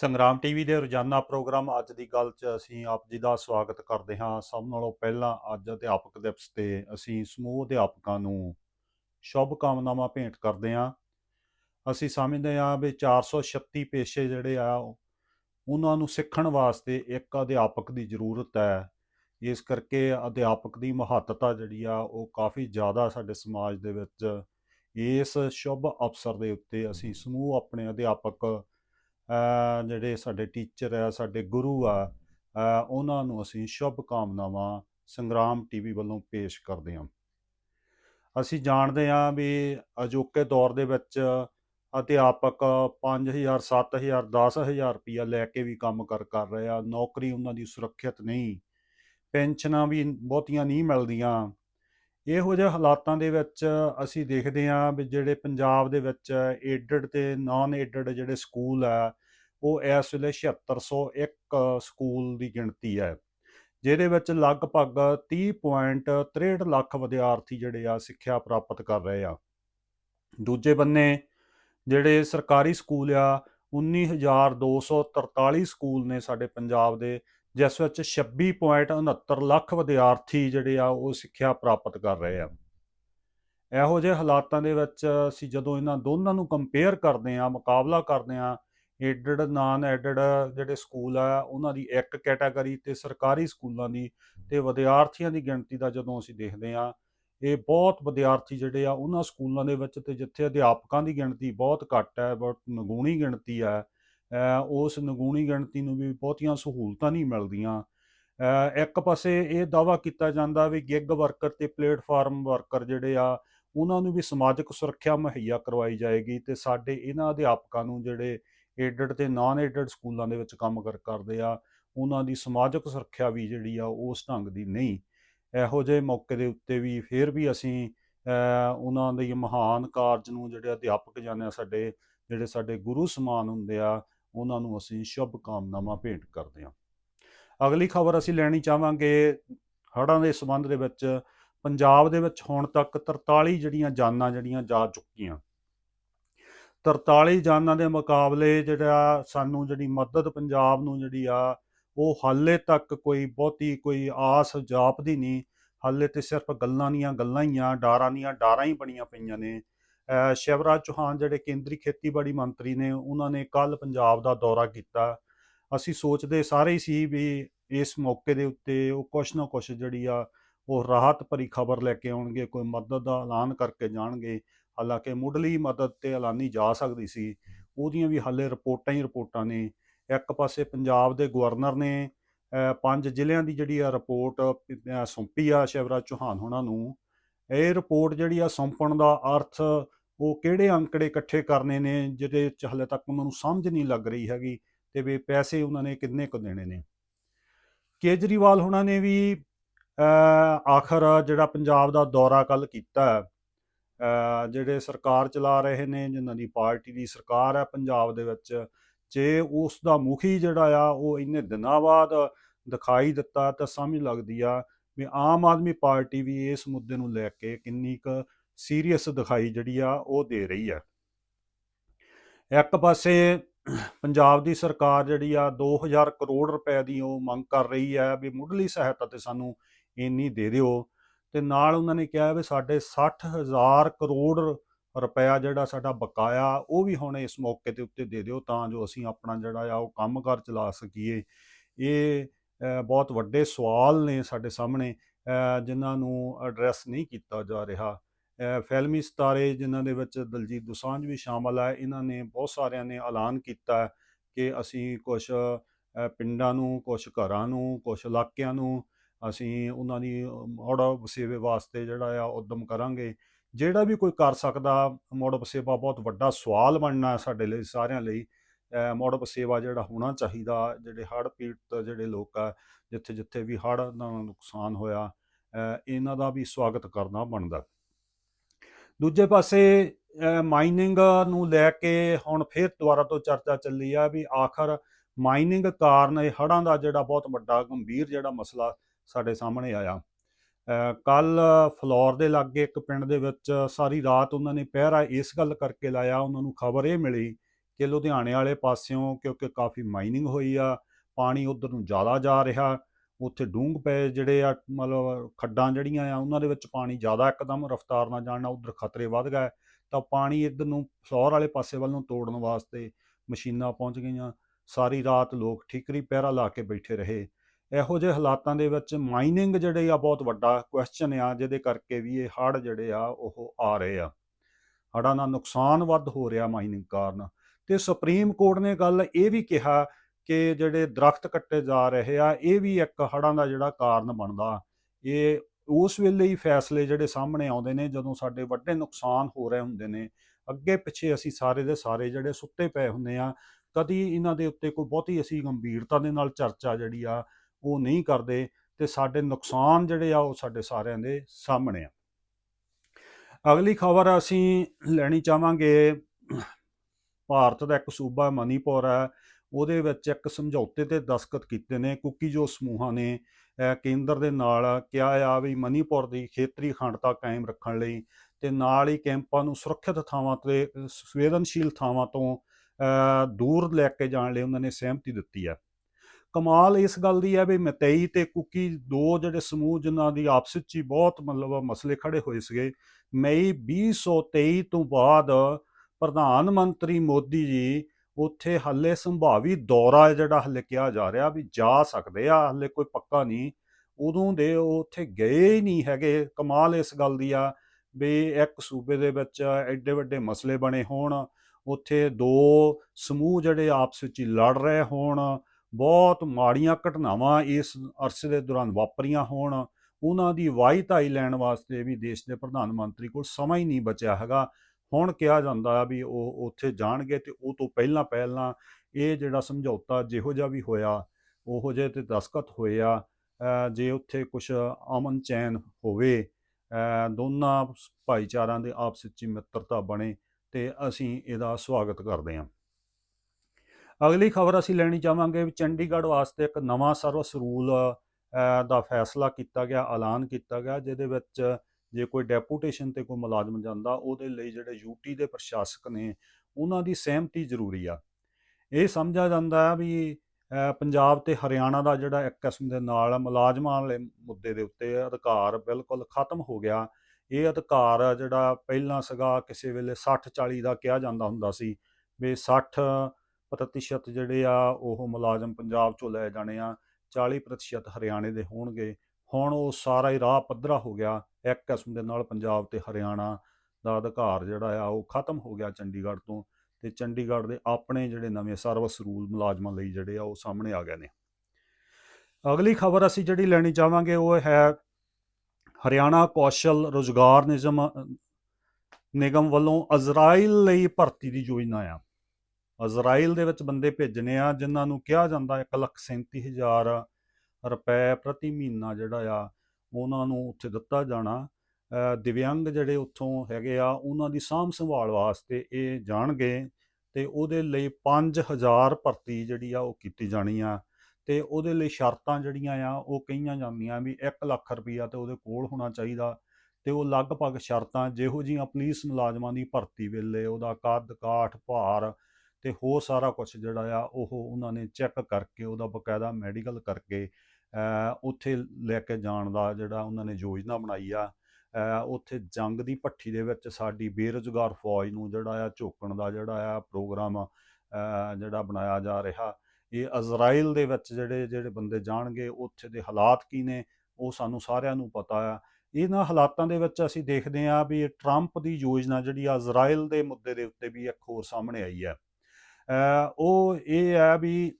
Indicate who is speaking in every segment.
Speaker 1: ਸੰਗਰਾਮ ਟੀਵੀ ਦੇ ਰੋਜ਼ਾਨਾ ਪ੍ਰੋਗਰਾਮ ਅੱਜ ਦੀ ਗੱਲ 'ਚ ਅਸੀਂ ਆਪ ਜੀ ਦਾ ਸਵਾਗਤ ਕਰਦੇ ਹਾਂ। ਸਭ ਨਾਲੋਂ ਪਹਿਲਾਂ ਅੱਜ ਅਧਿਆਪਕ ਦਿਵਸ ਤੇ ਅਸੀਂ ਸਮੂਹ ਅਧਿਆਪਕਾਂ ਨੂੰ ਸ਼ੁਭ ਕਾਮਨਾਵਾਂ ਭੇਂਟ ਕਰਦੇ ਹਾਂ। ਅਸੀਂ ਸਮਝਦੇ ਹਾਂ ਵੀ 436 ਪੇਸ਼ੇ ਜਿਹੜੇ ਆ, ਉਹਨਾਂ ਨੂੰ ਸਿੱਖਣ ਵਾਸਤੇ ਇੱਕ ਅਧਿਆਪਕ ਦੀ ਜ਼ਰੂਰਤ ਹੈ। ਇਸ ਕਰਕੇ ਅਧਿਆਪਕ ਦੀ ਮਹੱਤਤਾ ਜਿਹੜੀ ਆ, ਉਹ ਕਾਫੀ ਜ਼ਿਆਦਾ ਸਾਡੇ ਸਮਾਜ ਦੇ ਵਿੱਚ ਇਸ ਸ਼ੁਭ ਅਵਸਰ ਦੇ ਉੱਤੇ ਅਸੀਂ ਸਮੂਹ ਆਪਣੇ ਅਧਿਆਪਕ ਜਿਹੜੇ ਸਾਡੇ ਟੀਚਰ ਆ, ਸਾਡੇ ਗੁਰੂ ਆ ਉਹਨਾਂ ਨੂੰ ਅਸੀਂ ਸ਼ੁਭ ਕਾਮਨਾਵਾਂ ਸੰਗਰਾਮ ਟੀਵੀ ਵੱਲੋਂ ਪੇਸ਼ ਕਰਦੇ ਹਾਂ। ਅਸੀਂ ਜਾਣਦੇ ਹਾਂ ਵੀ ਅਜੋਕੇ ਦੌਰ ਦੇ ਵਿੱਚ ਅਧਿਆਪਕ 5000 7000 10000 ਰੁਪਇਆ ਲੈ ਕੇ ਵੀ ਕੰਮ ਕਰ ਕਰ ਰਹੇ ਆ, ਨੌਕਰੀ ਉਹਨਾਂ ਦੀ ਸੁਰੱਖਿਅਤ ਨਹੀਂ, ਪੈਨਸ਼ਨਾਂ ਵੀ ਬਹੁਤੀਆਂ ਨਹੀਂ ਮਿਲਦੀਆਂ। ਇਹੋ ਜਿਹੇ ਹਾਲਾਤਾਂ ਦੇ ਵਿੱਚ ਅਸੀਂ ਦੇਖਦੇ ਹਾਂ ਵੀ ਜਿਹੜੇ ਪੰਜਾਬ ਦੇ ਵਿੱਚ ਏਡਡ ਤੇ ਨਾਨ ਏਡਡ ਜਿਹੜੇ ਸਕੂਲ ਆ ਉਹ ਇਸ ਵੇਲੇ 7601 ਸਕੂਲ ਦੀ ਗਿਣਤੀ ਹੈ, ਜਿਹਦੇ ਵਿੱਚ ਲਗਭਗ 30.63 ਲੱਖ ਵਿਦਿਆਰਥੀ ਜਿਹੜੇ ਆ ਸਿੱਖਿਆ ਪ੍ਰਾਪਤ ਕਰ ਰਹੇ ਆ। ਦੂਜੇ ਬੰਨੇ ਜਿਹੜੇ ਸਰਕਾਰੀ ਸਕੂਲ ਆ 19243 ਸਕੂਲ ਨੇ ਸਾਡੇ ਪੰਜਾਬ ਦੇ, ਜਿਸ ਵਿੱਚ 26.69 ਲੱਖ ਵਿਦਿਆਰਥੀ ਜਿਹੜੇ ਆ ਉਹ ਸਿੱਖਿਆ ਪ੍ਰਾਪਤ ਕਰ ਰਹੇ ਆ। ਇਹੋ ਜਿਹੇ ਹਾਲਾਤਾਂ ਦੇ ਵਿੱਚ ਅਸੀਂ ਜਦੋਂ ਇਹਨਾਂ ਦੋਨਾਂ ਨੂੰ ਕੰਪੇਅਰ ਕਰਦੇ ਆ ਮੁਕਾਬਲਾ ਕਰਦੇ ਆ ਏਡਡ ਨਾਨ ਐਡਡ ਜਿਹੜੇ ਸਕੂਲ ਆ, ਉਹਨਾਂ ਦੀ ਇੱਕ ਕੈਟਾਗਰੀ ਤੇ ਸਰਕਾਰੀ ਸਕੂਲਾਂ ਦੀ ਤੇ ਵਿਦਿਆਰਥੀਆਂ ਦੀ ਗਿਣਤੀ ਦਾ ਜਦੋਂ ਅਸੀਂ ਦੇਖਦੇ ਆ ਇਹ ਬਹੁਤ ਵਿਦਿਆਰਥੀ ਜਿਹੜੇ ਆ, ਉਹਨਾਂ ਸਕੂਲਾਂ ਦੇ ਵਿੱਚ ਤੇ ਜਿੱਥੇ ਅਧਿਆਪਕਾਂ ਦੀ ਗਿਣਤੀ ਬਹੁਤ ਘੱਟ ਹੈ, ਬਹੁਤ ਨਗੂਣੀ ਗਿਣਤੀ ਹੈ ਉਸ ਨਗੂਣੀ ਗਿਣਤੀ ਨੂੰ ਵੀ ਬਹੁਤੀਆਂ ਸਹੂਲਤਾਂ ਨਹੀਂ ਮਿਲਦੀਆਂ। ਇੱਕ ਪਾਸੇ ਇਹ ਦਾਵਾ ਕੀਤਾ ਜਾਂਦਾ ਵੀ ਗਿਗ ਵਰਕਰ ਤੇ ਪਲੇਟਫਾਰਮ ਵਰਕਰ ਜਿਹੜੇ ਆ ਉਹਨਾਂ ਨੂੰ ਵੀ ਸਮਾਜਿਕ ਸੁਰੱਖਿਆ ਮੁਹੱਈਆ ਕਰਵਾਈ ਜਾਏਗੀ ਤੇ ਸਾਡੇ ਇਹਨਾਂ ਅਧਿਆਪਕਾਂ ਨੂੰ ਜਿਹੜੇ ਏਡਡ ਤੇ ਨਾਨ ਏਡਡ ਸਕੂਲਾਂ ਦੇ ਵਿੱਚ ਕੰਮ ਕਰ, ਕਰਦੇ ਆ, ਉਹਨਾਂ ਦੀ ਸਮਾਜਿਕ ਸੁਰੱਖਿਆ ਵੀ ਜਿਹੜੀ ਆ ਉਸ ਢੰਗ ਦੀ ਨਹੀਂ। ਇਹੋ ਜਿਹੇ ਮੌਕੇ ਦੇ ਉੱਤੇ ਵੀ ਫਿਰ ਵੀ ਅਸੀਂ ਉਹਨਾਂ ਦੇ ਮਹਾਨ ਕਾਰਜ ਨੂੰ ਜਿਹੜੇ ਅਧਿਆਪਕ ਜਾਂਦੇ ਆ ਸਾਡੇ, ਜਿਹੜੇ ਸਾਡੇ ਗੁਰੂ ਸਮਾਨ ਹੁੰਦੇ ਆ, ਉਹਨਾਂ ਨੂੰ ਅਸੀਂ ਸ਼ੁਭ ਕਾਮਨਾਵਾਂ ਭੇਂਟ ਕਰਦੇ ਹਾਂ ਅਗਲੀ ਖਬਰ ਅਸੀਂ ਲੈਣੀ ਚਾਹਾਂਗੇ ਹੜ੍ਹਾਂ ਦੇ ਸੰਬੰਧ ਦੇ ਵਿੱਚ ਪੰਜਾਬ ਦੇ ਵਿੱਚ ਹੁਣ ਤੱਕ 43 ਜਿਹੜੀਆਂ ਜਾਨਾਂ ਜਿਹੜੀਆਂ ਜਾ ਚੁੱਕੀਆਂ। 43 ਜਾਨਾਂ ਦੇ ਮੁਕਾਬਲੇ ਜਿਹੜਾ ਸਾਨੂੰ ਜਿਹੜੀ ਮਦਦ ਪੰਜਾਬ ਨੂੰ ਜਿਹੜੀ ਆ, ਉਹ ਹਾਲੇ ਤੱਕ ਕੋਈ ਬਹੁਤੀ ਕੋਈ ਆਸ ਜਾਪਦੀ ਨਹੀਂ। ਹਾਲੇ ਤੇ ਸਿਰਫ ਗੱਲਾਂ ਦੀਆਂ ਗੱਲਾਂ ਹੀ ਆ, ਡਾਰਾਂ ਦੀਆਂ ਡਾਰਾਂ ਹੀ ਬਣੀਆਂ ਪਈਆਂ ਨੇ। ਸ਼ਿਵਰਾਜ ਚੌਹਾਨ ਜਿਹੜੇ ਕੇਂਦਰੀ ਖੇਤੀਬਾੜੀ ਮੰਤਰੀ ਨੇ, ਉਹਨਾਂ ਨੇ ਕੱਲ ਪੰਜਾਬ ਦਾ ਦੌਰਾ ਕੀਤਾ। ਅਸੀਂ ਸੋਚਦੇ ਸਾਰੇ ਹੀ ਸੀ ਵੀ ਇਸ ਮੌਕੇ ਦੇ ਉੱਤੇ ਉਹ ਕੁਛ ਨਾ ਕੁਛ ਜਿਹੜੀ ਆ ਉਹ ਰਾਹਤ ਭਰੀ ਖਬਰ ਲੈ ਕੇ ਆਉਣਗੇ, ਕੋਈ ਮਦਦ ਦਾ ਐਲਾਨ ਕਰਕੇ ਜਾਣਗੇ। ਹਾਲਾਂਕਿ ਮੁੱਢਲੀ ਮਦਦ ਤੇ ਐਲਾਨੀ ਜਾ ਸਕਦੀ ਸੀ। ਉਹਦੀਆਂ ਵੀ ਹਾਲੇ ਰਿਪੋਰਟਾਂ ਹੀ ਰਿਪੋਰਟਾਂ ਨੇ। ਇੱਕ ਪਾਸੇ ਪੰਜਾਬ ਦੇ ਗਵਰਨਰ ਨੇ ਪੰਜ ਜ਼ਿਲ੍ਹਿਆਂ ਦੀ ਜਿਹੜੀ ਆ ਰਿਪੋਰਟ ਸੌਂਪੀ ਆ ਸ਼ਿਵਰਾਜ ਚੌਹਾਨ ਹੋਣਾ ਨੂੰ। ਇਹ ਰਿਪੋਰਟ ਜਿਹੜੀ ਆ ਸੌਂਪਣ ਦਾ ਅਰਥ ਉਹ ਕਿਹੜੇ ਅੰਕੜੇ ਇਕੱਠੇ ਕਰਨੇ ਨੇ, ਜਿਹਦੇ ਚ ਹਲੇ ਤੱਕ ਉਹਨਾਂ ਨੂੰ ਸਮਝ ਨਹੀਂ ਲੱਗ ਰਹੀ ਹੈਗੀ ਤੇ ਵੀ ਪੈਸੇ ਉਹਨਾਂ ਨੇ ਕਿੰਨੇ ਕੁ ਦੇਣੇ ਨੇ। ਕੇਜਰੀਵਾਲ ਹੋਣਾ ਨੇ ਵੀ ਆਖਰ ਜਿਹੜਾ ਪੰਜਾਬ ਦਾ ਦੌਰਾ ਕੱਲ ਕੀਤਾ ਜਿਹੜੇ ਸਰਕਾਰ ਚਲਾ ਰਹੇ ਨੇ, ਜਿਨ੍ਹਾਂ ਦੀ ਪਾਰਟੀ ਦੀ ਸਰਕਾਰ ਹੈ ਪੰਜਾਬ ਦੇ ਵਿੱਚ, ਜੇ ਉਸ ਦਾ ਮੁਖੀ ਜਿਹੜਾ ਆ, ਉਹ ਇੰਨੇ ਦਿਨਾਂ ਬਾਅਦ ਦਿਖਾਈ ਦਿੱਤਾ ਤਾਂ ਸਮਝ ਲੱਗਦੀ ਆ ਵੀ ਆਮ ਆਦਮੀ ਪਾਰਟੀ ਵੀ ਇਸ ਮੁੱਦੇ ਨੂੰ ਲੈ ਕੇ ਕਿੰਨੀ ਕੁ ਸੀਰੀਅਸ ਦਿਖਾਈ ਜਿਹੜੀ ਆ, ਉਹ ਦੇ ਰਹੀ ਹੈ ਇੱਕ ਪਾਸੇ ਪੰਜਾਬ ਦੀ ਸਰਕਾਰ ਜਿਹੜੀ ਆ 2000 ਕਰੋੜ ਰੁਪਏ ਦੀ ਉਹ ਮੰਗ ਕਰ ਰਹੀ ਹੈ ਵੀ ਮੁੱਢਲੀ ਸਹਾਇਤਾ ਤੇ ਸਾਨੂੰ ਇੰਨੀ ਦੇ ਦਿਓ। ਤੇ ਨਾਲ ਉਹਨਾਂ ਨੇ ਕਿਹਾ ਵੀ ਸਾਡੇ 60000 ਕਰੋੜ ਰੁਪਇਆ ਜਿਹੜਾ ਸਾਡਾ ਬਕਾਇਆ ਉਹ ਵੀ ਹੁਣ ਇਸ ਮੌਕੇ ਦੇ ਉੱਤੇ ਦੇ ਦਿਓ ਤਾਂ ਜੋ ਅਸੀਂ ਆਪਣਾ ਜਿਹੜਾ ਆ ਉਹ ਕੰਮਕਾਰ ਚਲਾ ਸਕੀਏ। ਇਹ ਬਹੁਤ ਵੱਡੇ ਸਵਾਲ ਨੇ ਸਾਡੇ ਸਾਹਮਣੇ ਅ, ਜਿਨ੍ਹਾਂ ਨੂੰ ਐਡਰੈਸ ਨਹੀਂ ਕੀਤਾ ਜਾ ਰਿਹਾ। ਫਿਲਮੀ ਸਿਤਾਰੇ ਜਿਨ੍ਹਾਂ ਦੇ ਵਿੱਚ ਦਲਜੀਤ ਦੁਸਾਂਝ ਵੀ ਸ਼ਾਮਲ ਹੈ ਇਹਨਾਂ ਨੇ ਬਹੁਤ ਸਾਰਿਆਂ ਨੇ ਐਲਾਨ ਕੀਤਾ ਕਿ ਅਸੀਂ ਕੁਝ ਪਿੰਡਾਂ ਨੂੰ ਕੁਝ ਘਰਾਂ ਨੂੰ ਕੁਝ ਇਲਾਕਿਆਂ ਨੂੰ ਅਸੀਂ ਉਹਨਾਂ ਦੀ ਮੁੜ ਵਸੇਵੇ ਵਾਸਤੇ ਜਿਹੜਾ ਆ ਉਦਮ ਕਰਾਂਗੇ। ਜਿਹੜਾ ਵੀ ਕੋਈ ਕਰ ਸਕਦਾ, ਮੁੜ ਵਸੇਵਾ ਬਹੁਤ ਵੱਡਾ ਸਵਾਲ ਬਣਨਾ ਸਾਡੇ ਲਈ, ਸਾਰਿਆਂ ਲਈ। ਅਹ ਮੁੜ ਵਸੇਵਾ ਜਿਹੜਾ ਹੋਣਾ ਚਾਹੀਦਾ, ਜਿਹੜੇ ਹੜ੍ਹ ਪੀੜਤ ਜਿਹੜੇ ਲੋਕ ਆ ਜਿੱਥੇ ਜਿੱਥੇ ਵੀ ਹੜ੍ਹ ਦਾ ਨੁਕਸਾਨ ਹੋਇਆ ਇਹਨਾਂ ਦਾ ਵੀ ਸਵਾਗਤ ਕਰਨਾ ਬਣਦਾ। ਦੂਜੇ ਪਾਸੇ ਮਾਈਨਿੰਗ ਨੂੰ ਲੈ ਕੇ ਹੁਣ ਫਿਰ ਦੁਬਾਰਾ ਤੋਂ ਚਰਚਾ ਚੱਲੀ ਆ ਵੀ ਆਖਰ ਮਾਈਨਿੰਗ ਕਾਰਨ ਇਹ ਹੜ੍ਹਾਂ ਦਾ ਜਿਹੜਾ ਬਹੁਤ ਵੱਡਾ ਗੰਭੀਰ ਜਿਹੜਾ ਮਸਲਾ ਸਾਡੇ ਸਾਹਮਣੇ ਆਇਆ। ਕੱਲ ਫਲੋਰ ਦੇ ਲਾਗੇ ਇੱਕ ਪਿੰਡ ਦੇ ਵਿੱਚ ਸਾਰੀ ਰਾਤ ਉਹਨਾਂ ਨੇ ਪਹਿਰਾ ਇਸ ਗੱਲ ਕਰਕੇ ਲਾਇਆ, ਉਹਨਾਂ ਨੂੰ ਖਬਰ ਇਹ ਮਿਲੀ ਕਿ ਲੁਧਿਆਣੇ ਵਾਲੇ ਪਾਸਿਓਂ ਕਿਉਂਕਿ ਕਾਫੀ ਮਾਈਨਿੰਗ ਹੋਈ ਆ, ਪਾਣੀ ਉਧਰ ਨੂੰ ਜ਼ਿਆਦਾ ਜਾ ਰਿਹਾ, ਉੱਥੇ ਡੂੰਘ ਪਏ ਜਿਹੜੇ ਆ, ਮਤਲਬ ਖੱਡਾਂ ਜਿਹੜੀਆਂ ਆ, ਉਹਨਾਂ ਦੇ ਵਿੱਚ ਪਾਣੀ ਜ਼ਿਆਦਾ ਇੱਕਦਮ ਰਫ਼ਤਾਰ ਨਾਲ ਜਾਣਾ ਉਧਰ ਖਤਰੇ ਵੱਧ ਗਏ। ਤਾਂ ਪਾਣੀ ਇੱਧਰ ਨੂੰ ਸੌਰ ਵਾਲੇ ਪਾਸੇ ਵੱਲ ਨੂੰ ਤੋੜਨ ਵਾਸਤੇ ਮਸ਼ੀਨਾਂ ਪਹੁੰਚ ਗਈਆਂ। ਸਾਰੀ ਰਾਤ ਲੋਕ ਠੀਕਰੀ ਪਹਿਰਾ ਲਾ ਕੇ ਬੈਠੇ ਰਹੇ। ਇਹੋ ਜਿਹੇ ਹਾਲਾਤਾਂ ਦੇ ਵਿੱਚ ਮਾਈਨਿੰਗ ਜਿਹੜੇ ਆ ਬਹੁਤ ਵੱਡਾ ਕੁਐਸਚਨ ਆ, ਜਿਹਦੇ ਕਰਕੇ ਵੀ ਇਹ ਹੜ੍ਹ ਜਿਹੜੇ ਆ ਉਹ ਆ ਰਹੇ ਆ। ਹੜ੍ਹਾਂ ਦਾ ਨੁਕਸਾਨ ਵੱਧ ਹੋ ਰਿਹਾ ਮਾਈਨਿੰਗ ਕਾਰਨ। ਤੇ ਸੁਪਰੀਮ ਕੋਰਟ ਨੇ ਗੱਲ ਇਹ ਵੀ ਕਿਹਾ ਕਿ ਜਿਹੜੇ ਦਰਖਤ ਕੱਟੇ ਜਾ ਰਹੇ ਆ, ਇਹ ਵੀ ਇੱਕ ਹੜ੍ਹਾਂ ਦਾ ਜਿਹੜਾ ਕਾਰਨ ਬਣਦਾ। ਇਹ ਉਸ ਵੇਲੇ ਹੀ ਫੈਸਲੇ ਜਿਹੜੇ ਸਾਹਮਣੇ ਆਉਂਦੇ ਨੇ, ਜਦੋਂ ਸਾਡੇ ਵੱਡੇ ਨੁਕਸਾਨ ਹੋ ਰਹੇ ਹੁੰਦੇ ਨੇ, ਅੱਗੇ ਪਿੱਛੇ ਅਸੀਂ ਸਾਰੇ ਦੇ ਸਾਰੇ ਜਿਹੜੇ ਸੁੱਤੇ ਪਏ ਹੁੰਦੇ ਆ, ਕਦੀ ਇਹਨਾਂ ਦੇ ਉੱਤੇ ਕੋਈ ਬਹੁਤੀ ਅਸੀਂ ਗੰਭੀਰਤਾ ਦੇ ਨਾਲ ਚਰਚਾ ਜਿਹੜੀ ਆ ਉਹ ਨਹੀਂ ਕਰਦੇ ਤੇ ਸਾਡੇ ਨੁਕਸਾਨ ਜਿਹੜੇ ਆ ਉਹ ਸਾਡੇ ਸਾਰਿਆਂ ਦੇ ਸਾਹਮਣੇ ਆ। ਅਗਲੀ ਖਬਰ ਅਸੀਂ ਲੈਣੀ ਚਾਹਾਂਗੇ, ਭਾਰਤ ਦਾ ਇੱਕ ਸੂਬਾ ਮਨੀਪੁਰ ਹੈ, ਉਹਦੇ ਵਿੱਚ ਇੱਕ ਸਮਝੌਤੇ ਤੇ ਦਸਖਤ ਕੀਤੇ ਨੇ, ਕੁਕੀ ਜੋ ਸਮੂਹਾਂ ਨੇ ਕੇਂਦਰ ਦੇ ਨਾਲ ਕਿਹਾ ਆ ਵੀ ਮਨੀਪੁਰ ਦੀ ਖੇਤਰੀ ਅਖੰਡਤਾ ਕਾਇਮ ਰੱਖਣ ਲਈ ਤੇ ਨਾਲ ਹੀ ਕੈਂਪਾਂ ਨੂੰ ਸੁਰੱਖਿਅਤ ਥਾਵਾਂ ਤੇ, ਸੰਵੇਦਨਸ਼ੀਲ ਥਾਵਾਂ ਤੋਂ ਦੂਰ ਲੈ ਕੇ ਜਾਣ ਲਈ ਉਹਨਾਂ ਨੇ ਸਹਿਮਤੀ ਦਿੱਤੀ ਹੈ। ਕਮਾਲ ਇਸ ਗੱਲ ਦੀ ਹੈ ਵੀ ਮਤਈ ਤੇ ਕੁਕੀ ਦੋ ਜਿਹੜੇ ਸਮੂਹ ਜਿਨ੍ਹਾਂ ਦੀ ਆਪਸ ਵਿੱਚ ਹੀ ਬਹੁਤ ਮਤਲਬ ਮਸਲੇ ਖੜੇ ਹੋਏ ਸੀਗੇ, ਮਈ 2023 ਤੋਂ ਬਾਅਦ ਪ੍ਰਧਾਨ ਮੰਤਰੀ ਮੋਦੀ ਜੀ ਉੱਥੇ ਹੱਲੇ ਸੰਭਾਵੀ ਦੌਰਾ ਜਿਹੜਾ ਹੱਲੇ ਕਿਹਾ ਜਾ ਰਿਹਾ ਵੀ ਜਾ ਸਕਦੇ ਆ, ਹੱਲੇ ਕੋਈ ਪੱਕਾ ਨਹੀਂ, ਉਦੋਂ ਦੇ ਉਹ ਉੱਥੇ ਗਏ ਹੀ ਨਹੀਂ ਹੈਗੇ, ਕਮਾਲ ਇਸ ਗੱਲ ਦੀ ਆ ਵੀ ਇੱਕ ਸੂਬੇ ਦੇ ਵਿੱਚ ਐਡੇ ਵੱਡੇ ਮਸਲੇ ਬਣੇ ਹੋਣ, ਉੱਥੇ ਦੋ ਸਮੂਹ ਜਿਹੜੇ ਆਪਸ ਵਿੱਚ ਹੀ ਲੜ ਰਹੇ ਹੋਣ ਬਹੁਤ ਮਾੜੀਆਂ ਘਟਨਾਵਾਂ ਇਸ ਅਰਸੇ ਦੇ ਦੌਰਾਨ ਵਾਪਰੀਆਂ ਹੋਣ। ਉਹਨਾਂ ਦੀ ਵਾਹੀ ਲੈਣ ਵਾਸਤੇ ਵੀ ਦੇਸ਼ ਦੇ ਪ੍ਰਧਾਨ ਮੰਤਰੀ ਕੋਲ ਸਮਾਂ ਹੀ ਨਹੀਂ ਬਚਿਆ ਹੈਗਾ। ਹੁਣ ਕਿਹਾ ਜਾਂਦਾ ਆ ਵੀ ਉਹ ਉੱਥੇ ਜਾਣਗੇ ਤੇ ਉਹ ਤੋਂ ਪਹਿਲਾਂ ਪਹਿਲਾਂ ਇਹ ਜਿਹੜਾ ਸਮਝੌਤਾ ਜਿਹੋ ਜਿਹਾ ਵੀ ਹੋਇਆ, ਉਹੋ ਜਿਹੇ ਤੇ ਦਸਖਤ ਹੋਏ ਆ। ਜੇ ਉੱਥੇ ਕੁਝ ਅਮਨ ਚੈਨ ਹੋਵੇ ਦੋਨਾਂ ਭਾਈਚਾਰਾਂ ਦੇ ਆਪਸ ਵਿੱਚ ਮਿੱਤਰਤਾ ਬਣੇ ਤੇ ਅਸੀਂ ਇਹਦਾ ਸਵਾਗਤ ਕਰਦੇ ਹਾਂ। ਅਗਲੀ ਖਬਰ ਅਸੀਂ ਲੈਣੀ ਚਾਹਾਂਗੇ ਵੀ ਚੰਡੀਗੜ੍ਹ ਵਾਸਤੇ ਇੱਕ ਨਵਾਂ ਸਰਵਿਸ ਰੂਲ ਦਾ ਫੈਸਲਾ ਕੀਤਾ ਗਿਆ, ਐਲਾਨ ਕੀਤਾ ਗਿਆ, ਜਿਹਦੇ ਵਿੱਚ ਜੇ ਕੋਈ ਡੈਪੂਟੇਸ਼ਨ ਤੇ ਕੋਈ ਮੁਲਾਜ਼ਮ ਜਾਂਦਾ, ਉਹਦੇ ਲਈ ਜਿਹੜੇ ਯੂਟੀ ਦੇ ਪ੍ਰਸ਼ਾਸਕ ਨੇ, ਉਹਨਾਂ ਦੀ ਸਹਿਮਤੀ ਜ਼ਰੂਰੀ ਆ। ਇਹ ਸਮਝਿਆ ਜਾਂਦਾ ਹੈ ਵੀ ਪੰਜਾਬ ਤੇ ਹਰਿਆਣਾ ਦਾ ਜਿਹੜਾ ਇੱਕ ਕਿਸਮ ਦੇ ਨਾਲ ਮੁਲਾਜ਼ਮਾਂ ਵਾਲੇ ਮੁੱਦੇ ਦੇ ਉੱਤੇ ਅਧਿਕਾਰ ਬਿਲਕੁਲ ਖਤਮ ਹੋ ਗਿਆ। ਇਹ ਅਧਿਕਾਰ ਜਿਹੜਾ ਪਹਿਲਾਂ ਸੀਗਾ, ਕਿਸੇ ਵੇਲੇ 60 40 ਦਾ ਕਿਹਾ ਜਾਂਦਾ ਹੁੰਦਾ ਸੀ, ਵੀ 60 ਪ੍ਰਤੀਸ਼ਤ ਜਿਹੜੇ ਆ ਉਹ ਮੁਲਾਜ਼ਮ ਪੰਜਾਬ ਚੋਂ ਲੈ ਜਾਣੇ ਆ 40 ਪ੍ਰਤੀਸ਼ਤ ਹਰਿਆਣੇ ਦੇ ਹੋਣਗੇ। ਹੁਣ ਉਹ ਸਾਰਾ ਹੀ ਰਾਹ ਪੱਧਰਾ ਹੋ ਗਿਆ, ਇੱਕ ਕਿਸਮ ਦੇ ਨਾਲ ਪੰਜਾਬ ਤੇ ਹਰਿਆਣਾ ਦਾ ਅਧਿਕਾਰ ਜਿਹੜਾ ਆ ਉਹ ਖਤਮ ਹੋ ਗਿਆ ਚੰਡੀਗੜ੍ਹ ਤੋਂ ਤੇ ਚੰਡੀਗੜ੍ਹ ਦੇ ਆਪਣੇ ਜਿਹੜੇ ਨਵੇਂ ਸਰਵਿਸ ਰੂਲ ਮੁਲਾਜ਼ਮਾਂ ਲਈ ਜਿਹੜੇ ਆ ਉਹ ਸਾਹਮਣੇ ਆ ਗਏ ਨੇ। ਅਗਲੀ ਖਬਰ ਅਸੀਂ ਜਿਹੜੀ ਲੈਣੀ ਚਾਹਾਂਗੇ ਉਹ ਹੈ ਹਰਿਆਣਾ ਕੌਸ਼ਲ ਰੋਜ਼ਗਾਰ ਨਿਗਮ ਨਿਗਮ ਵੱਲੋਂ ਅਜ਼ਰਾਈਲ ਲਈ ਭਰਤੀ ਦੀ ਯੋਜਨਾ ਆ। ਇਜ਼ਰਾਈਲ ਦੇ ਵਿੱਚ ਬੰਦੇ ਭੇਜਣੇ ਆ ਜਿਨ੍ਹਾਂ ਨੂੰ ਕਿਹਾ ਜਾਂਦਾ 137000 ਰੁਪਏ ਪ੍ਰਤੀ ਮਹੀਨਾ ਜਿਹੜਾ ਆ ਉਹਨਾਂ ਨੂੰ ਉੱਥੇ ਦਿੱਤਾ ਜਾਣਾ। ਅ, ਜਿਹੜੇ ਉੱਥੋਂ ਹੈਗੇ ਆ ਉਹਨਾਂ ਦੀ ਸਾਂਭ ਸੰਭਾਲ ਵਾਸਤੇ ਇਹ ਜਾਣਗੇ ਤੇ ਉਹਦੇ ਲਈ 5000 ਭਰਤੀ ਜਿਹੜੀ ਆ ਉਹ ਕੀਤੀ ਜਾਣੀ ਆ। ਤੇ ਉਹਦੇ ਲਈ ਸ਼ਰਤਾਂ ਜਿਹੜੀਆਂ ਆ ਉਹ ਕਹੀਆਂ ਜਾਂਦੀਆਂ ਵੀ 1 ਲੱਖ ਰੁਪਈਆ ਤੇ ਉਹਦੇ ਕੋਲ ਹੋਣਾ ਚਾਹੀਦਾ ਤੇ ਉਹ ਲਗਭਗ ਸ਼ਰਤਾਂ ਜਿਹੋ ਜਿਹੀਆਂ ਪੁਲਿਸ ਮੁਲਾਜ਼ਮਾਂ ਦੀ ਭਰਤੀ ਵੇਲੇ ਉਹਦਾ ਕੱਦ ਕਾਠ ਭਾਰ ਤੇ ਹੋਰ ਸਾਰਾ ਕੁਝ ਜਿਹੜਾ ਆ, ਉਹ ਉਹਨਾਂ ਨੇ ਚੈੱਕ ਕਰਕੇ, ਉਹਦਾ ਬਕਾਇਦਾ ਮੈਡੀਕਲ ਕਰਕੇ ਉੱਥੇ ਲੈ ਕੇ ਜਾਣ ਦਾ ਜਿਹੜਾ ਉਹਨਾਂ ਨੇ ਯੋਜਨਾ ਬਣਾਈ ਆ ਉੱਥੇ ਜੰਗ ਦੀ ਭੱਠੀ ਦੇ ਵਿੱਚ ਸਾਡੀ ਬੇਰੁਜ਼ਗਾਰ ਫੌਜ ਨੂੰ ਜਿਹੜਾ ਆ ਝੋਕਣ ਦਾ ਜਿਹੜਾ ਆ ਪ੍ਰੋਗਰਾਮ ਜਿਹੜਾ ਬਣਾਇਆ ਜਾ ਰਿਹਾ। ਇਹ ਅਜ਼ਰਾਈਲ ਦੇ ਵਿੱਚ ਜਿਹੜੇ ਜਿਹੜੇ ਬੰਦੇ ਜਾਣਗੇ, ਉੱਥੇ ਦੇ ਹਾਲਾਤ ਕੀ ਨੇ, ਉਹ ਸਾਨੂੰ ਸਾਰਿਆਂ ਨੂੰ ਪਤਾ ਆ। ਇਹਨਾਂ ਹਾਲਾਤਾਂ ਦੇ ਵਿੱਚ ਅਸੀਂ ਦੇਖਦੇ ਹਾਂ ਵੀ ਟਰੰਪ ਦੀ ਯੋਜਨਾ ਜਿਹੜੀ ਆ, ਇਜ਼ਰਾਈਲ ਦੇ ਮੁੱਦੇ ਦੇ ਉੱਤੇ ਵੀ ਇੱਕ ਹੋਰ ਸਾਹਮਣੇ ਆਈ ਹੈ। ਉਹ ਇਹ ਹੈ ਵੀ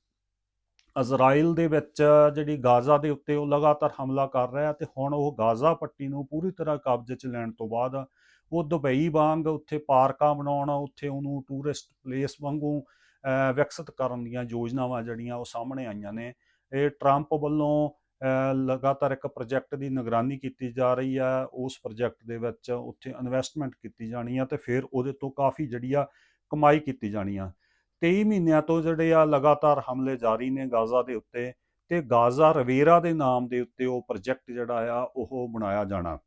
Speaker 1: ਇਜ਼ਰਾਈਲ ਦੇ ਵਿੱਚ ਜਿਹੜੀ ਗਾਜ਼ਾ ਦੇ ਉੱਤੇ ਉਹ ਲਗਾਤਾਰ ਹਮਲਾ ਕਰ ਰਿਹਾ ਤੇ ਹੁਣ ਉਹ ਗਾਜ਼ਾ ਪੱਟੀ ਨੂੰ ਪੂਰੀ ਤਰ੍ਹਾਂ ਕਬਜ਼ੇ 'ਚ ਲੈਣ ਤੋਂ ਬਾਅਦ ਉਹ ਦੁਬਈ ਵਾਂਗ ਉੱਥੇ ਪਾਰਕਾਂ ਬਣਾਉਣਾ, ਉੱਥੇ ਉਹਨੂੰ ਟੂਰਿਸਟ ਪਲੇਸ ਵਾਂਗੂ ਵਿਕਸਿਤ ਕਰਨ ਦੀਆਂ ਯੋਜਨਾਵਾਂ ਜਿਹੜੀਆਂ ਉਹ ਸਾਹਮਣੇ ਆਈਆਂ ਨੇ। ਇਹ ਟਰੰਪ ਵੱਲੋਂ ਲਗਾਤਾਰ ਇੱਕ ਪ੍ਰੋਜੈਕਟ ਦੀ ਨਿਗਰਾਨੀ ਕੀਤੀ ਜਾ ਰਹੀ ਆ। ਉਸ ਪ੍ਰੋਜੈਕਟ ਦੇ ਵਿੱਚ ਉੱਥੇ ਇਨਵੈਸਟਮੈਂਟ ਕੀਤੀ ਜਾਣੀ ਆ ਤੇ ਫਿਰ ਉਹਦੇ ਤੋਂ ਕਾਫੀ ਜਿਹੜੀ ਆ ਕਮਾਈ ਕੀਤੀ ਜਾਣੀ ਆ। 23 ਮਹੀਨਿਆਂ ਤੋਂ ਜਿਹੜੇ ਆ ਲਗਾਤਾਰ ਹਮਲੇ ਜਾਰੀ ਨੇ ਗਾਜ਼ਾ ਦੇ ਉੱਤੇ ਤੇ ਗਾਜ਼ਾ ਰਵੇਰਾ ਦੇ ਨਾਮ ਦੇ ਉੱਤੇ ਉਹ ਪ੍ਰੋਜੈਕਟ ਜਿਹੜਾ ਆ ਉਹ ਬਣਾਇਆ ਜਾਣਾ।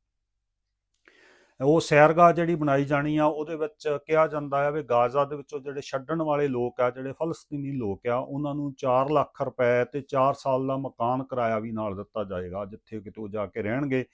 Speaker 1: ਉਹ ਸੈਰਗਾਹ ਜਿਹੜੀ ਬਣਾਈ ਜਾਣੀ ਆ, ਉਹਦੇ ਵਿੱਚ ਕਿਹਾ ਜਾਂਦਾ ਆ ਵੀ ਗਾਜ਼ਾ ਦੇ ਵਿੱਚੋਂ ਜਿਹੜੇ ਛੱਡਣ ਵਾਲੇ ਲੋਕ ਆ, ਜਿਹੜੇ ਫਲਸਤੀਨੀ ਲੋਕ ਆ, ਉਹਨਾਂ ਨੂੰ 4 ਲੱਖ ਰੁਪਏ ਤੇ 4 ਸਾਲ ਦਾ ਮਕਾਨ ਕਿਰਾਇਆ ਵੀ ਨਾਲ ਦਿੱਤਾ ਜਾਏਗਾ, ਜਿੱਥੇ ਕਿਤੇ ਉਹ ਜਾ ਕੇ ਰਹਿਣਗੇ।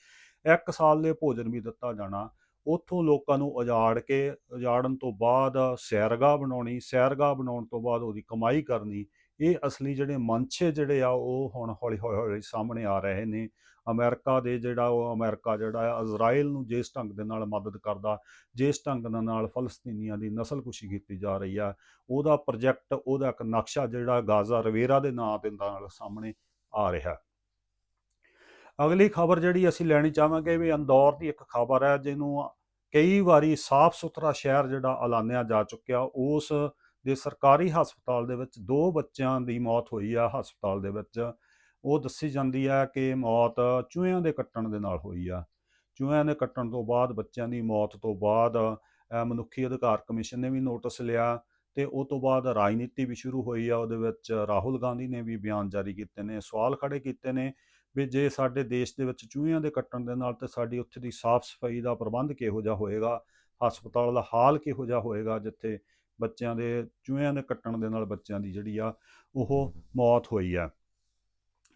Speaker 1: ਇੱਕ ਸਾਲ ਦੇ ਭੋਜਨ ਵੀ ਦਿੱਤਾ ਜਾਣਾ। ਉੱਥੋਂ ਲੋਕਾਂ ਨੂੰ ਉਜਾੜ ਕੇ, ਉਜਾੜਨ ਤੋਂ ਬਾਅਦ ਸੈਰਗਾਹ ਬਣਾਉਣੀ, ਸੈਰਗਾਹ ਬਣਾਉਣ ਤੋਂ ਬਾਅਦ ਉਹਦੀ ਕਮਾਈ ਕਰਨੀ, ਇਹ ਅਸਲੀ ਜਿਹੜੇ ਮੰਛੇ ਜਿਹੜੇ ਆ ਉਹ ਹੁਣ ਹੌਲੀ ਹੌਲੀ ਹੌਲੀ ਸਾਹਮਣੇ ਆ ਰਹੇ ਨੇ। ਅਮਰੀਕਾ ਦੇ ਜਿਹੜਾ ਉਹ ਅਮਰੀਕਾ ਜਿਹੜਾ ਆ, ਇਜ਼ਰਾਈਲ ਨੂੰ ਜਿਸ ਢੰਗ ਦੇ ਨਾਲ ਮਦਦ ਕਰਦਾ, ਜਿਸ ਢੰਗ ਦੇ ਨਾਲ ਫਲਸਤੀਨੀਆਂ ਦੀ ਨਸਲਕੁਸ਼ੀ ਕੀਤੀ ਜਾ ਰਹੀ ਆ, ਉਹਦਾ ਪ੍ਰੋਜੈਕਟ, ਉਹਦਾ ਇੱਕ ਨਕਸ਼ਾ ਜਿਹੜਾ ਗਾਜ਼ਾ ਰਵੇਰਾ ਦੇ ਨਾਂ ਦੇ ਨਾਲ ਸਾਹਮਣੇ ਆ ਰਿਹਾ। ਅਗਲੀ ਖਬਰ ਜਿਹੜੀ ਅਸੀਂ ਲੈਣੀ ਚਾਹਾਂਗੇ ਵੀ ਅੰਦੌਰ ਦੀ ਇੱਕ ਖਬਰ ਹੈ ਜਿਹਨੂੰ ਕਈ ਵਾਰੀ ਸਾਫ਼ ਸੁਥਰਾ ਸ਼ਹਿਰ ਜਿਹੜਾ ਐਲਾਨਿਆ ਜਾ ਚੁੱਕਿਆ, ਉਸ ਦੇ ਸਰਕਾਰੀ ਹਸਪਤਾਲ ਦੇ ਵਿੱਚ ਦੋ ਬੱਚਿਆਂ ਦੀ ਮੌਤ ਹੋਈ ਆ, ਹਸਪਤਾਲ ਦੇ ਵਿੱਚ। ਉਹ ਦੱਸੀ ਜਾਂਦੀ ਹੈ ਕਿ ਮੌਤ ਚੂਹਿਆਂ ਦੇ ਕੱਟਣ ਦੇ ਨਾਲ ਹੋਈ ਆ। ਚੂਹਿਆਂ ਦੇ ਕੱਟਣ ਤੋਂ ਬਾਅਦ ਬੱਚਿਆਂ ਦੀ ਮੌਤ ਤੋਂ ਬਾਅਦ ਮਨੁੱਖੀ ਅਧਿਕਾਰ ਕਮਿਸ਼ਨ ਨੇ ਵੀ ਨੋਟਿਸ ਲਿਆ ਤੇ ਉਹ ਤੋਂ ਬਾਅਦ ਰਾਜਨੀਤੀ ਵੀ ਸ਼ੁਰੂ ਹੋਈ ਆ। ਉਹਦੇ ਵਿੱਚ ਰਾਹੁਲ ਗਾਂਧੀ ਨੇ ਵੀ ਬਿਆਨ ਜਾਰੀ ਕੀਤੇ ਨੇ, ਸਵਾਲ ਖੜੇ ਕੀਤੇ ਨੇ ਵੀ ਜੇ ਸਾਡੇ ਦੇਸ਼ ਦੇ ਵਿੱਚ ਚੂਹਿਆਂ ਦੇ ਕੱਟਣ ਦੇ ਨਾਲ ਤੇ ਸਾਡੀ ਉੱਥੇ ਦੀ ਸਾਫ਼ ਸਫ਼ਾਈ ਦਾ ਪ੍ਰਬੰਧ ਕਿਹੋ ਜਿਹਾ ਹੋਏਗਾ, ਹਸਪਤਾਲ ਦਾ ਹਾਲ ਕਿਹੋ ਜਿਹਾ ਹੋਏਗਾ, ਜਿੱਥੇ ਬੱਚਿਆਂ ਦੇ ਚੂਹਿਆਂ ਦੇ ਕੱਟਣ ਦੇ ਨਾਲ ਬੱਚਿਆਂ ਦੀ ਜਿਹੜੀ ਆ ਉਹ ਮੌਤ ਹੋਈ ਆ।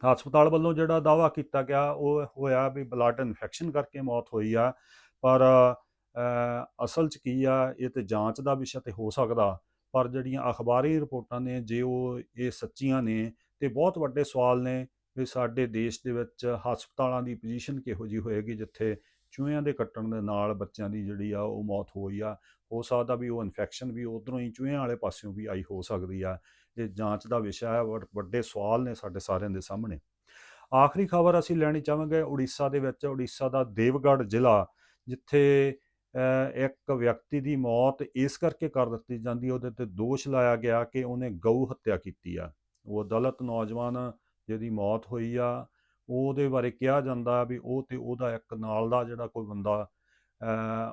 Speaker 1: ਹਸਪਤਾਲ ਵੱਲੋਂ ਜਿਹੜਾ ਦਾਵਾ ਕੀਤਾ ਗਿਆ, ਉਹ ਹੋਇਆ ਵੀ ਬਲੱਡ ਇਨਫੈਕਸ਼ਨ ਕਰਕੇ ਮੌਤ ਹੋਈ ਆ, ਪਰ ਅਸਲ 'ਚ ਕੀ ਆ, ਇਹ ਤੇ ਜਾਂਚ ਦਾ ਵਿਸ਼ਾ ਤੇ ਹੋ ਸਕਦਾ, ਪਰ ਜਿਹੜੀਆਂ ਅਖਬਾਰੀ ਰਿਪੋਰਟਾਂ ਨੇ, ਜੇ ਉਹ ਇਹ ਸੱਚੀਆਂ ਨੇ ਤੇ ਬਹੁਤ ਵੱਡੇ ਸਵਾਲ ਨੇ ਵੀ ਸਾਡੇ ਦੇਸ਼ ਦੇ ਵਿੱਚ ਹਸਪਤਾਲਾਂ ਦੀ ਪੋਜੀਸ਼ਨ ਕਿਹੋ ਜੀ ਹੋਏਗੀ, ਜਿੱਥੇ ਚੂਹਿਆਂ ਦੇ ਕੱਟਣ ਦੇ ਨਾਲ ਬੱਚਿਆਂ ਦੀ ਜਿਹੜੀ ਆ ਉਹ ਮੌਤ ਹੋਈ ਆ, ਹੋ ਸਕਦਾ ਵੀ ਉਹ ਇਨਫੈਕਸ਼ਨ ਵੀ ਉਧਰੋਂ ਹੀ ਚੂਹਿਆਂ ਵਾਲੇ ਪਾਸਿਓਂ ਵੀ ਆਈ ਹੋ ਸਕਦੀ ਆ ਇਹ ਜਾਂਚ ਦਾ ਵਿਸ਼ਾ ਹੈ ਵੱਡ- ਵੱਡੇ ਸਵਾਲ ਨੇ ਸਾਡੇ ਸਾਰਿਆਂ ਦੇ ਸਾਹਮਣੇ। ਆਖਰੀ ਖਬਰ ਅਸੀਂ ਲੈਣੀ ਚਾਹਾਂਗੇ ਉੜੀਸਾ ਦੇ ਵਿੱਚ, ਉੜੀਸਾ ਦਾ ਦੇਵਗੜ੍ਹ ਜ਼ਿਲ੍ਹਾ, ਜਿੱਥੇ ਇੱਕ ਵਿਅਕਤੀ ਦੀ ਮੌਤ ਇਸ ਕਰਕੇ ਕਰ ਦਿੱਤੀ ਜਾਂਦੀ, ਉਹਦੇ ਤੇ ਦੋਸ਼ ਲਾਇਆ ਗਿਆ ਕਿ ਉਹਨੇ ਗਊ ਹੱਤਿਆ ਕੀਤੀ ਆ। ਉਹ ਦਲਿਤ ਨੌਜਵਾਨ ਜਿਹਦੀ ਮੌਤ ਹੋਈ ਆ ਉਹਦੇ ਬਾਰੇ ਕਿਹਾ ਜਾਂਦਾ ਵੀ ਉਹ ਤੇ ਉਹਦਾ ਇੱਕ ਨਾਲ ਦਾ ਜਿਹੜਾ ਕੋਈ ਬੰਦਾ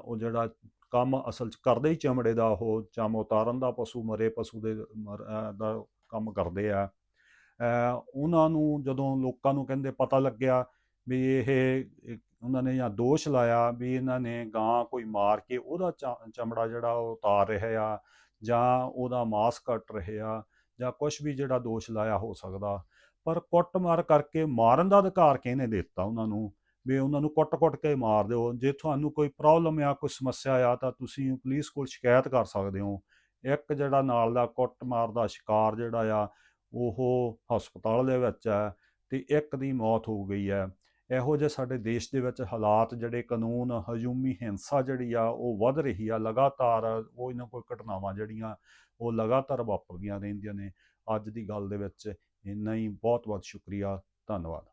Speaker 1: ਉਹ ਜਿਹੜਾ ਕੰਮ ਅਸਲ 'ਚ ਕਰਦੇ ਹੀ ਚਮੜੇ ਦਾ, ਉਹ ਚਮ ਉਤਾਰਨ ਦਾ ਪਸ਼ੂ, ਮਰੇ ਪਸ਼ੂ ਦੇ ਦਾ ਕੰਮ ਕਰਦੇ ਆ। ਉਹਨਾਂ ਨੂੰ ਜਦੋਂ ਲੋਕਾਂ ਨੂੰ ਕਹਿੰਦੇ ਪਤਾ ਲੱਗਿਆ ਵੀ ਇਹ ਉਹਨਾਂ ਨੇ ਜਾਂ ਦੋਸ਼ ਲਾਇਆ ਵੀ ਇਹਨਾਂ ਨੇ ਗਾਂ ਕੋਈ ਮਾਰ ਕੇ ਉਹਦਾ ਚਮੜਾ ਜਿਹੜਾ ਉਹ ਉਤਾਰ ਰਹੇ ਆ ਜਾਂ ਉਹਦਾ ਮਾਸ ਕੱਟ ਰਹੇ ਆ ਜਾਂ ਕੁਝ ਵੀ ਜਿਹੜਾ ਦੋਸ਼ ਲਾਇਆ ਹੋ ਸਕਦਾ। ਪਰ ਕੁੱਟਮਾਰ ਕਰਕੇ ਮਾਰਨ ਦਾ ਅਧਿਕਾਰ ਕਿਹਨੇ ਦਿੱਤਾ ਉਹਨਾਂ ਨੂੰ? ਵੀ ਉਹਨਾਂ ਨੂੰ ਕੁੱਟ-ਕੁੱਟ ਕੇ ਮਾਰ ਦਿਓ। ਜੇ ਤੁਹਾਨੂੰ ਕੋਈ ਪ੍ਰੋਬਲਮ ਆ ਕੋਈ ਸਮੱਸਿਆ ਆ ਤਾਂ ਤੁਸੀਂ ਪੁਲਿਸ ਕੋਲ ਸ਼ਿਕਾਇਤ ਕਰ ਸਕਦੇ ਹੋ। ਇੱਕ ਜਿਹੜਾ ਨਾਲ ਦਾ ਕੁੱਟਮਾਰ ਦਾ ਸ਼ਿਕਾਰ ਜਿਹੜਾ ਆ, ਉਹ ਹਸਪਤਾਲ ਦੇ ਵਿੱਚ ਹੈ ਤੇ ਇੱਕ ਦੀ ਮੌਤ ਹੋ ਗਈ ਹੈ। ਇਹੋ ਜਿਹੇ ਸਾਡੇ ਦੇਸ਼ ਦੇ ਵਿੱਚ ਹਾਲਾਤ ਜਿਹੜੇ ਕਾਨੂੰਨ, ਹਜੂਮੀ ਹਿੰਸਾ ਜਿਹੜੀ ਆ, ਉਹ ਵੱਧ ਰਹੀ ਆ। ਲਗਾਤਾਰ ਉਹ ਇਹਨਾਂ ਕੋਈ ਘਟਨਾਵਾਂ ਜਿਹੜੀਆਂ, ਉਹ ਲਗਾਤਾਰ ਵਾਪਰਦੀਆਂ ਰਹਿੰਦੀਆਂ ਨੇ ਅੱਜ ਦੀ ਗੱਲ ਦੇ ਵਿੱਚ। ਇੰਨਾ ਹੀ ਬਹੁਤ ਬਹੁਤ ਸ਼ੁਕਰੀਆ। ਧੰਨਵਾਦ।